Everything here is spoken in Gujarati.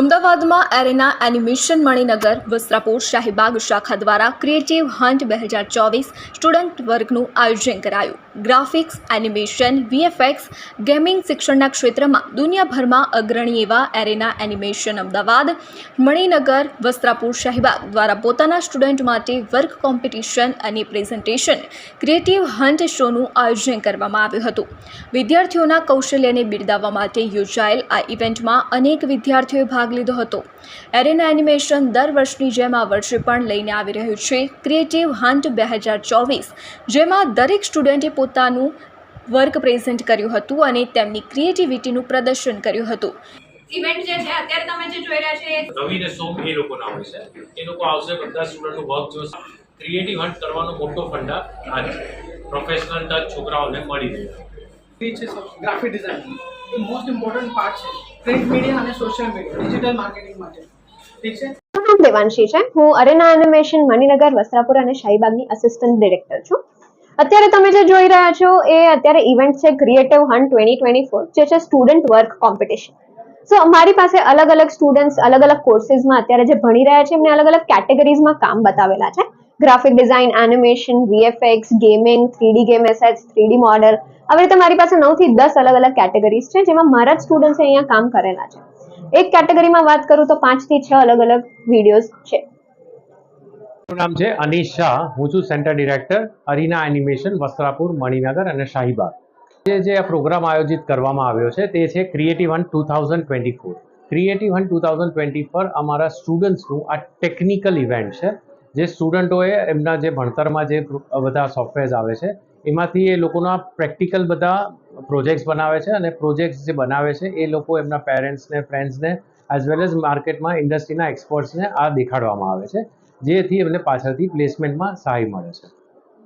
અમદાવાદમાં એરેના એનિમેશન મણિનગર, વસ્ત્રાપુર, શાહીબાગ શાખા દ્વારા ક્રિએટિવ હન્ટ બે હજાર ચોવીસ સ્ટુડન્ટ વર્ગનું આયોજન કરાયું. ગ્રાફિક્સ, એનિમેશન, વીએફએક્સ, ગેમિંગ શિક્ષણના ક્ષેત્રમાં દુનિયાભરમાં અગ્રણી એવા એરેના એનિમેશન અમદાવાદ, મણિનગર, વસ્ત્રાપુર, શાહીબાગ દ્વારા પોતાના સ્ટુડન્ટ માટે વર્ક કોમ્પિટિશન અને પ્રેઝન્ટેશન, ક્રિએટિવ હન્ટ શોનું આયોજન કરવામાં આવ્યું હતું. વિદ્યાર્થીઓના કૌશલ્યને બિરદાવવા માટે યોજાયેલ આ ઇવેન્ટમાં અનેક વિદ્યાર્થીઓએ ભાગ લીધો હતો. એરેના એનિમેશન દર વર્ષની જેમ આ વર્ષે પણ લઈને આવી રહ્યું છે. ક્રિએટિવ હન્ટ બે હજાર ચોવીસ જેમાં દરેક સ્ટુડન્ટે પોતાનું વર્ક પ્રેઝન્ટ કર્યું હતું અને તેમની ક્રિએટિવિટીનું પ્રદર્શન કર્યું હતું. ઇવેન્ટ જે છે અત્યારે તમે જે જોઈ રહ્યા છો રવિ ને સોમ એ લોકોના હોય છે. એ લોકો આવશે બધા સ્ટુડન્ટનું વર્ક જોશે. ક્રિએટિવ હન્ટ કરવાનો મોટો ફંડા આ છે. પ્રોફેશનલ ટચ છોકરાઓને મળી રહે. Which is graphic design. એ મોસ્ટ ઇમ્પોર્ટન્ટ પાર્ટ છે પ્રિન્ટ મીડિયા અને સોશિયલ મીડિયા ડિજિટલ માર્કેટિંગ માટે. ઠીક છે? દેવાંશી છે. હું અરેના એનિમેશન મણિનગર, વસ્ત્રાપુર અને શાહીબાગની અસિસ્ટન્ટ ડિરેક્ટર છું. અત્યારે તમે જે જોઈ રહ્યા છો એ અત્યારે ઇવેન્ટ છે creative hunt twenty twenty four જે છે સ્ટુડન્ટ વર્ક કોમ્પિટિશન સો મારી પાસે અલગ અલગ સ્ટુડન્ટ્સ અલગ અલગ કોર્સીસમાં અત્યારે જે ભણી રહ્યા છે, એમને અલગ અલગ કેટેગરીઝમાં કામ બતાવેલા છે. Graphic design animation VFX gaming three D game assets three D model આવી રીતે મારી પાસે નવથી દસ અલગ અલગ કેટેગરીઝ છે, જેમાં મારા જ સ્ટુડન્ટ્સે અહીંયા કામ કરેલા છે. એક કેટેગરીમાં વાત કરું તો પાંચથી છ અલગ અલગ વિડીયોઝ છે. મારું નામ છે અનીશ શાહ. હું છું centre director Arena Animation Vastrapur, Maninagar અને શાહીબાગ. જે જે પ્રોગ્રામ આયોજિત કરવામાં આવ્યો છે, તે છે creative one two thousand twenty four creative one two thousand twenty four અમારા સ્ટુડન્ટ્સનું આ ટેકનિકલ ઇવેન્ટ છે. જે સ્ટુડન્ટોએ એમના જે ભણતરમાં જે બધા સોફ્ટવેર્સ આવે છે, એમાંથી એ લોકોના પ્રેક્ટિકલ બધા પ્રોજેક્ટ્સ બનાવે છે અને પ્રોજેક્ટ્સ જે બનાવે છે, એ લોકો એમના પેરેન્ટ્સને ફ્રેન્ડ્સને એઝ વેલ એઝ માર્કેટમાં ઇન્ડસ્ટ્રીના એક્સપર્ટ્સને આ દેખાડવામાં આવે છે, જેથી એમને પાછળથી પ્લેસમેન્ટમાં સહાય મળે છે.